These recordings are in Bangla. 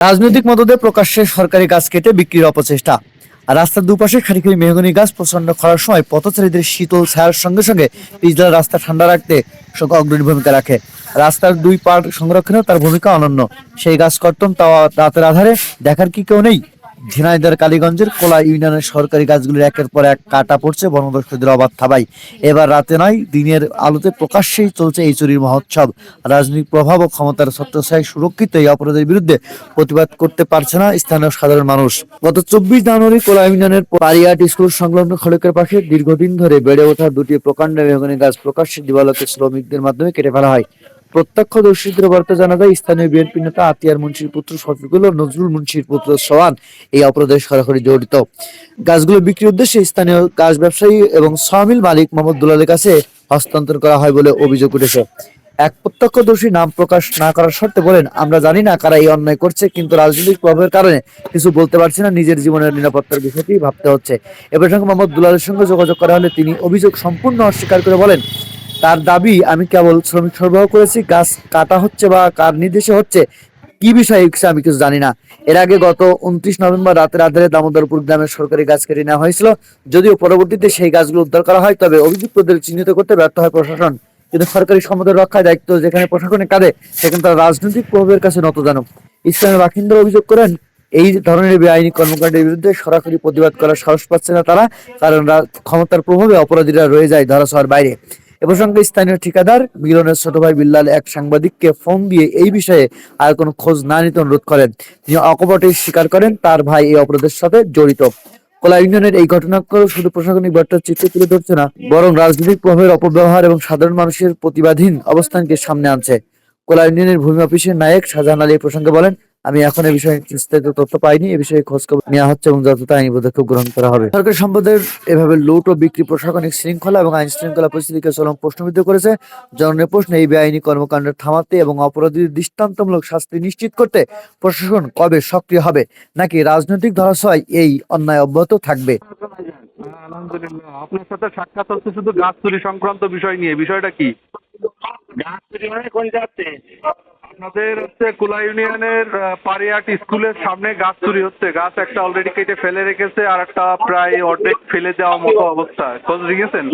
রাজনৈতিক মদদে প্রকাশ্যে সরকারি গাছ কেটে বিক্রির অপচেষ্টা। রাস্তার দুপাশে খারি খারি মেহগনি গাছ প্রচণ্ড খরার সময় পথচারীদের শীতল ছায়ার সঙ্গে সঙ্গে পিছলা রাস্তা ঠান্ডা রাখতে অগ্রণী ভূমিকা রাখে। রাস্তার দুই পার সংরক্ষণেও তার ভূমিকা অনন্য। সেই গাছ কর্তন তাও রাতের আধারে দেখার কি কেউ নেই? ঝিনাইদহ কালীগঞ্জের কোলা ইউনিয়নের সরকারি গাছগুলির একের পর এক কাটা পড়ছে বনদস্যুদের অবাধ থাবাই এবার রাতে নয়, দিনের আলোতে প্রকাশ্যেই চলছে এই চুরির মহোৎসব। রাজনৈতিক প্রভাব ও ক্ষমতার ছত্রছায় সুরক্ষিত এই অপরাধের বিরুদ্ধে প্রতিবাদ করতে পারছে না স্থানীয় সাধারণ মানুষ। গত চব্বিশ জানুয়ারি কোলা ইউনিয়নের পারিয়াট স্কুল সংলগ্ন খড়কের পাশে দীর্ঘদিন ধরে বেড়ে ওঠা দুটি প্রকাণ্ড মেহগনি গাছ প্রকাশ্যে দিবালকে শ্রমিকদের মাধ্যমে কেটে ফেলা হয়। প্রত্যক্ষদর্শীদের জানা যায়, স্থানীয় বিএনপি নেতা আতিয়ার মুন্সির পুত্র শফিকুল ও নজরুল মুন্সির পুত্র সোহান এই অপরাধে সরাসরি জড়িত। গাছগুলো বিক্রির উদ্দেশ্যে স্থানীয় গাছ ব্যবসায়ী এবং মালিক মোহাম্মদ দুলালের কাছে হস্তান্তর করা হয় বলে অভিযোগ উঠেছে। এক প্রত্যক্ষদর্শী নাম প্রকাশ না করার শর্তে বলেন, আমরা জানি না কারা এই অন্যায় করছে, কিন্তু রাজনৈতিক প্রভাবের কারণে কিছু বলতে পারছি না, নিজের জীবনের নিরাপত্তার বিষয়টি ভাবতে হচ্ছে। এ প্রসঙ্গে মোহাম্মদ দুলালের সঙ্গে যোগাযোগ করা হলে তিনি অভিযোগ সম্পূর্ণ অস্বীকার করে বলেন তার দাবি, আমি কেবল শ্রমিক সরবরাহ করেছি, গাছ কাটা হচ্ছে বা কার নির্দেশে হচ্ছে, কি বিষয়ে আমি কিছু জানি না। এর আগে গত উনত্রিশ নভেম্বর রাতের আধারে দামোদরপুর গ্রামের সরকারি গাছ কেটে নেওয়া হয়েছিল। যদিও পরবর্তীতে সেই গাছগুলো উদ্ধার করা হয়, তবে অভিযুক্তদের চিহ্নিত করতে ব্যর্থ হয় প্রশাসন। কিন্তু সরকারি সম্পদের রক্ষায় দায়িত্ব যেখানে প্রশাসনে কাঁধে, সেখানে তারা রাজনৈতিক প্রভাবের কাছে নতজানু ইসলামের বাসিন্দারা অভিযোগ করেন, এই ধরনের বেআইনি কর্মকাণ্ডের বিরুদ্ধে সরাসরি প্রতিবাদ করার সাহস পাচ্ছে না তারা, কারণ ক্ষমতার প্রভাবে অপরাধীরা রয়ে যায় ধরাছোঁয়ার বাইরে। এ প্রসঙ্গে স্থানীয় ঠিকাদার মিলনের ছোট ভাই বিল্লাল এক সাংবাদিককে ফোন দিয়ে এই বিষয়ে আর কোনো খোঁজ না নিতে অনুরোধ করেন। তিনি অকপটে স্বীকার করেন, তার ভাই এই অপরাধের সাথে জড়িত। কোলা ইউনিয়নের এই ঘটনাকেও শুধু প্রশাসনিক বার্তার চিত্র তুলে ধরছে না, বরং রাজনৈতিক প্রভাবের অপব্যবহার এবং সাধারণ মানুষের প্রতিবাদহীন অবস্থানকে সামনে আনছে। কোলা ইউনিয়নের ভূমি অফিসের নায়ক শাহজাহান আলী প্রসঙ্গে বলেন আমি এখন এই বিষয়ে বিস্তারিত তথ্য পাইনি এ বিষয়ে খোঁজ খবর নেওয়া হচ্ছে এবং যতটা আইনি পদক্ষেপ গ্রহণ করা হবে। সরকারি সম্পদের এভাবে লুট ও বিক্রি প্রশাসনিক শৃঙ্খলা এবং আইন শৃঙ্খলা পরিস্থিতিকে চরম প্রশ্নবিদ্ধ করেছে। প্রশ্ন এই বেআইনি কর্মকাণ্ড থামাতে এবং অপরাধীদের দৃষ্টান্তমূলক শাস্তি নিশ্চিত করতে প্রশাসন কবে সক্রিয় হবে নাকি রাজনৈতিক ধরাশয় এই অন্যায় অব্যাহত থাকবে? আলহামদুলিল্লাহ আপনার সাথে সাক্ষাৎ হচ্ছে শুধু গাছ চুরি সংক্রান্ত বিষয় নিয়ে বিষয়টা কি? গাছ চুরি মানে কোন যাচ্ছে আপনাদের হচ্ছে কুলা ইউনিয়নের পারিয়াট স্কুলের সামনে গাছ চুরি হচ্ছে। গাছ একটা অলরেডি কেটে ফেলে রেখেছে আর একটা প্রায় অর্ধেক ফেলে দেওয়ার মতো অবস্থা। খোঁজ রেখেছেন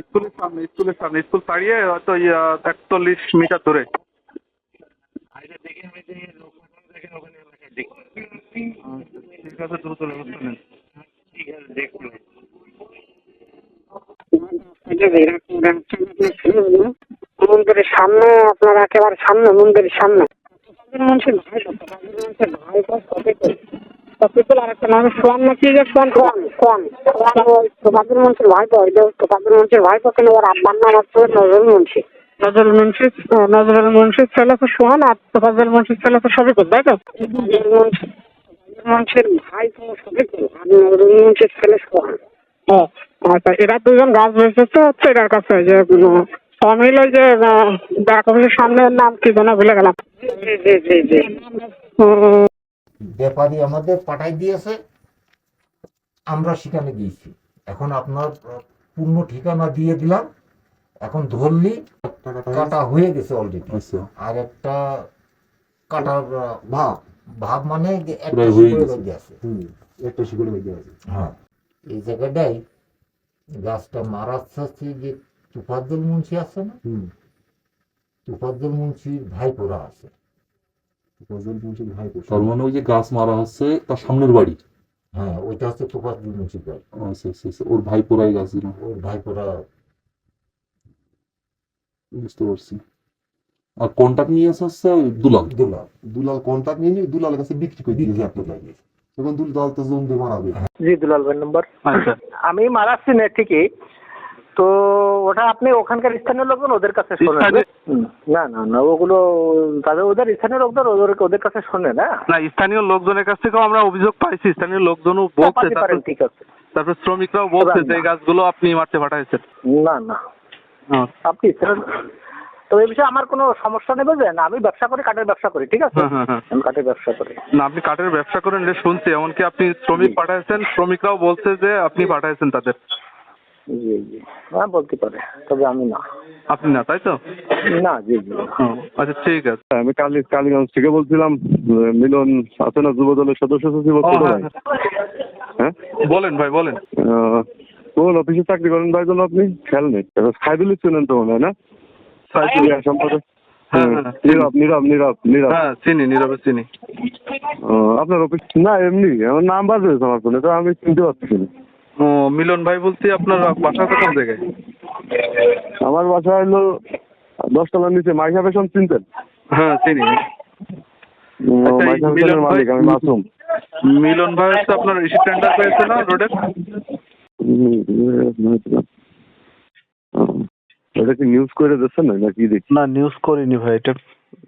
স্কুলের সামনে স্কুলের সামনে স্কুল ছাড়িয়ে হয়তো একচল্লিশ মিটার ধরে আচ্ছা ঠিক আছে দ্রুত ব্যবস্থা নেন। ঠিক আছে দেখুন। মন্দিরের সামনে আপনার একেবারে সামনে মন্দিরের সামনে মানুষের ভাই মানুষের ভাই সফিকুল আর একটা নাম সোয়ান না যে সোয়ান সোয়ান সোয়ান সোয়ান ওই তোফাজুল মুন্সির ভাই তো ওই যে তোফাজুল ভাই তো কিন্তু ওর আব্বার নাম হচ্ছে নজরুল মুন্সি নজরুল মুন্সি নজরুল মুন্সির ছেলে তো সোহান আর তোফাজুল মুন্সির ছেলে তো সফিকুল তাই তো মুন্সির ভাই তো আর নজরুল মুন্সির ছেলে সোহান আচ্ছা এরা দুজন গাছ বেচেছে হচ্ছে এটার কাছে যে অমিল ওই যে ব্যাক অফিসের সামনে ওর নাম কি যেন ভুলে গেলাম। জি জি জি জি। উম, ব্যাপারী আমাদের পাঠাই দিয়েছে আমরা সেখানে গিয়েছি। এখন আপনার পূর্ণ ঠিকানা দিয়ে দিলাম এখন ধরলি কাটা হয়ে গেছে অলরেডি আচ্ছা। আর একটা কাটার ভাব ভাব মানে একটা হয়ে গেছে। আছে। একটা শিকড়ে লেগে আছে। হ্যাঁ। এই জায়গাটাই গাছটা মারার চাচ্ছে যে তুফাজ্জল মুন্সি আছে না তুফাজ্জল মুন্সির ভাইপোরা আছে। মুন্সির তার মানে ওই যে গাছ মারা হচ্ছে তার সামনের বাড়ি? হ্যার ওইটা হচ্ছে তুফাজ্জল মুন্সির ভাই আচ্ছা আচ্ছা আচ্ছা। ওর ভাই পোড়াই গাছ দিল। ওর ভাইপোরা বুঝতে পারছি। আর কন্টাক্ট নিয়ে আসা হচ্ছে দুলাল? দুলাল। দুলাল কন্টাক্ট নিয়ে নিয়ে দুলালের কাছে বিক্রি করে দিয়েছে আপনাকে তখন দুলাল তো জমি মারাবে। জি দুলাল ভাই নম্বর আচ্ছা। আমি মারাচ্ছি না ঠিকই। তো ওটা আপনি ওখানকার স্থানীয় লোকজন ওদের কাছে শোনেন। না না না ওগুলো তাদের ওদের স্থানীয় লোকদের ওদের ওদের কাছে শোনে না। না স্থানীয় লোকজনের কাছ থেকেও আমরা অভিযোগ পাইছি। স্থানীয় লোকজনও বলছে ঠিক আছে। তারপর শ্রমিকরাও বলছে যে গাছগুলো আপনি মারতে পাঠাইছেন। না না। হ্যাঁ। আপনি স্থানীয় তো এই বিষয়ে আমার কোনো সমস্যা নেই বুঝলেন আমি ব্যবসা করি কাঠের ব্যবসা করি ঠিক আছে? হ্যাঁ, হ্যাঁ, হ্যাঁ। আমি কাঠের ব্যবসা করি। না আপনি কাঠের ব্যবসা করেন এটা শুনছি এমনকি আপনি শ্রমিক পাঠাইছেন শ্রমিকরাও বলছে যে আপনি পাঠাইছেন তাদের। জি জি। হ্যাঁ বলতে পারে তবে আমি না। আপনি না তাই তো? না জি জি। আচ্ছা ঠিক আছে। আমি কালি কালীগঞ্জ থেকে বলছিলাম মিলন আছে না যুব দলের সদস্য সচিব হ্যাঁ, হ্যাঁ। বলেন ভাই বলেন। কোন অফিসে চাকরি করেন ভাই জন্য আপনি? খেয়াল নেই। এবার খাইদুল চেনেন তো মনে হয় না? সাইকেল সম্পাদক। নীরব নীরব নীরব নীরব হ্যাঁ চিনি নীরবে চিনি আপনার অফিস না এমনি আমার নাম বাজে আমার ফোনে তো আমি চিনতে পারছি না। ও মিলন ভাই বলছি আপনার বাসা কোন জায়গায় আমার বাসা হলো দশতলার নিচে মাইশা ফ্যাশন চিনতেন হ্যাঁ চিনি। আচ্ছা, মিলন মালিক আমি ভাই- মাসুম। মিলন ভাই হচ্ছে আপনার ইসি টেন্ডার পেয়েছে না রোডের? এটা কি নিউজ করে দিচ্ছেন না নাকি দেখি না নিউজ করিনি ভাই এটা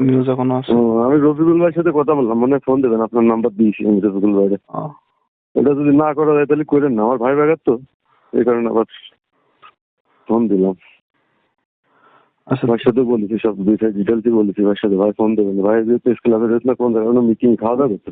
নিউজ এখনও আছে। আমি রফিকুল ভাইয়ের সাথে কথা বললাম মানে ফোন দেবেন আপনার নাম্বার দিয়েছি আমি রফিকুল ভাইয়ের। এটা যদি না করা যায় তাহলে করেন না আমার ভাই ব্যাগার তো এই কারণে আবার ফোন দিলাম। আচ্ছা। ভাইয়ের সাথে বলেছি সব বিষয় ডিটেলসই বলেছি ভাইয়ের সাথে ভাই ফোন দেবেন ভাই যেহেতু স্কুল আসে না কোন জায়গায় মিটিং খাওয়া দাওয়া করতে।